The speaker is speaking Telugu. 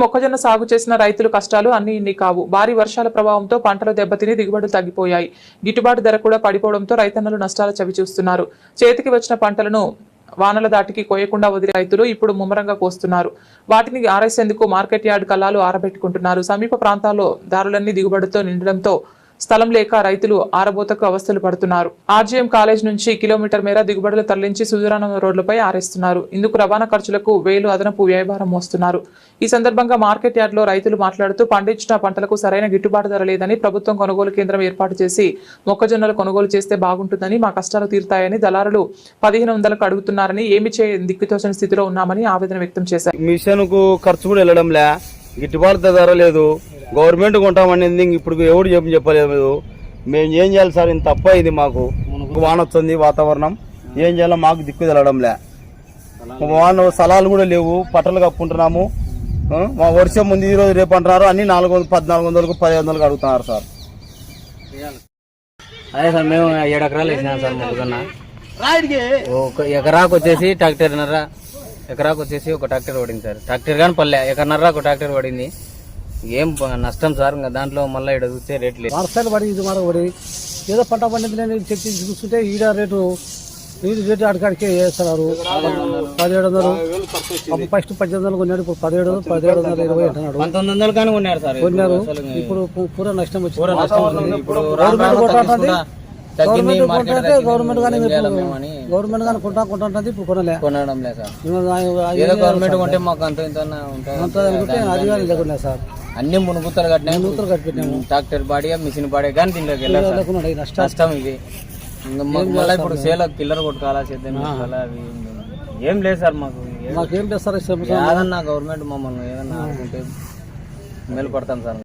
మొక్కజొన్న సాగు చేసిన రైతులు కష్టాలు అన్ని ఇన్ని కావు. భారీ వర్షాల ప్రభావంతో పంటలు దెబ్బతిని దిగుబడులు తగ్గిపోయాయి. గిట్టుబాటు ధర కూడా పడిపోవడంతో రైతన్నలు నష్టాలు చవిచూస్తున్నారు చేతికి వచ్చిన పంటలను వానల దాటికి కోయకుండా వదిలే రైతులు ఇప్పుడు ముమ్మరంగా కోస్తున్నారు. వాటిని ఆరేసేందుకు మార్కెట్ యార్డ్ కల్లాలు ఆరబెట్టుకుంటున్నారు. సమీప ప్రాంతాల్లో దారులన్నీ దిగుబడితో నిండడంతో స్థలం లేక రైతులు ఆరబోతకు అవస్థలు పడుతున్నారు. ఆర్జీఎం కాలేజ్ నుంచి కిలోమీటర్ మేర దిగుబడులు తరలించి సుదూరాన రోడ్లపై ఆరేస్తున్నారు. ఇందుకు రవాణా ఖర్చులకు వేలు అదనపు వ్యయభారం మోస్తున్నారు. ఈ సందర్భంగా మార్కెట్ యార్డ్లో రైతులు మాట్లాడుతూ పండించిన పంటలకు సరైన గిట్టుబాటు ధర లేదని ప్రభుత్వం కొనుగోలు కేంద్రం ఏర్పాటు చేసి మొక్కజొన్నలు కొనుగోలు చేస్తే బాగుంటుందని మా కష్టాలు తీరుతాయని దళారులు పదిహేను వందలకు అడుగుతున్నారని ఏమి చే దిక్కుతోచని స్థితిలో ఉన్నామని ఆవేదన వ్యక్తం చేశారు. మిషన్కు ఖర్చు కూడా వెళ్ళడంలే. గిట్టుబాటు ధర లేదు. గవర్నమెంట్ కొంటామనేది ఇప్పుడు ఎవడు చెప్పి చెప్పలేదు. మేము ఏం చేయాలి సార్? ఇంత తప్ప ఇది మాకు. వాన వస్తుంది వాతావరణం. ఏం చేయాలో మాకు దిక్కు తెలడంలే. వాన స్థలాలు కూడా లేవు. పట్టలు కప్పుకుంటున్నాము. మా వర్షం ముందు ఈ రోజు రేపు అంటున్నారు. అన్ని నాలుగు వందలు పద్నాలుగు వందలకు పదిహేను వందలకు అడుగుతున్నారు సార్. అదే సార్ మేము ఏడు ఎకరాలు వేసినాం సార్ మొక్కజొన్న. ఒక ఎకరాకు వచ్చేసి ట్రాక్టర్నర ఎకరాకు వచ్చేసి ఒక ట్రాక్టర్ పడింది సార్. ట్రాక్టర్ కానీ పల్లె. ఎకరన్నర ఒక ట్రాక్టర్ పడింది. ఏం నష్టం సార్ ఇంకా దాంట్లో మళ్ళీ ఇక్కడ చూస్తే రేట్ లేదు. వర్షాలు పడి ఇది మరొక పడి ఏదో పంట పండింది నేను చెప్పి చూస్తుంటే ఈడ రేటు ఇది రేటు అడికాడికే వేస్తున్నారు. పదిహేడు వందలు. అప్పుడు ఫస్ట్ పద్దెనిమిది వందలు కొన్నాడు ఇప్పుడు పదిహేడు వందలు పదిహేడు వందల ఇరవై అంటున్నాడు. పంతొమ్మిది వందలు కానీ కొన్నారు సార్. కొన్నారు. ఇప్పుడు పూరా నష్టం వచ్చింది. గవర్నమెంట్ తగ్గింది గవర్నమెంట్ కానీ గవర్నమెంట్ కానీ కొంటా కొంటుంటుంది ఇప్పుడు కొనలే. కొనడం లేదు సార్. గవర్నమెంట్ కొంటే మాకు అంత ఇంత ఉంటుంది అనుకుంటే అది కానీ లేకుండా. సార్. అన్ని మునుగుత్తలు కట్టినాయి. నూతులు కట్టిపెట్టాము ట్రాక్టర్ బాడీ మిషన్ బాడీ కానీ దీంట్లోకి వెళ్ళాలి సార్. నష్టం. ఇది. మళ్ళీ ఇప్పుడు సేల కిల్లర్ కొట్టుకోవాలా చేసుకోవాలా అవి ఏం లేదు. లేదు సార్ మాకు. మాకేం చేస్తారు ఏదన్నా గవర్నమెంట్ మమ్మల్ని ఏదన్నా ఆదుకుంటే మేలు పడతాం సార్.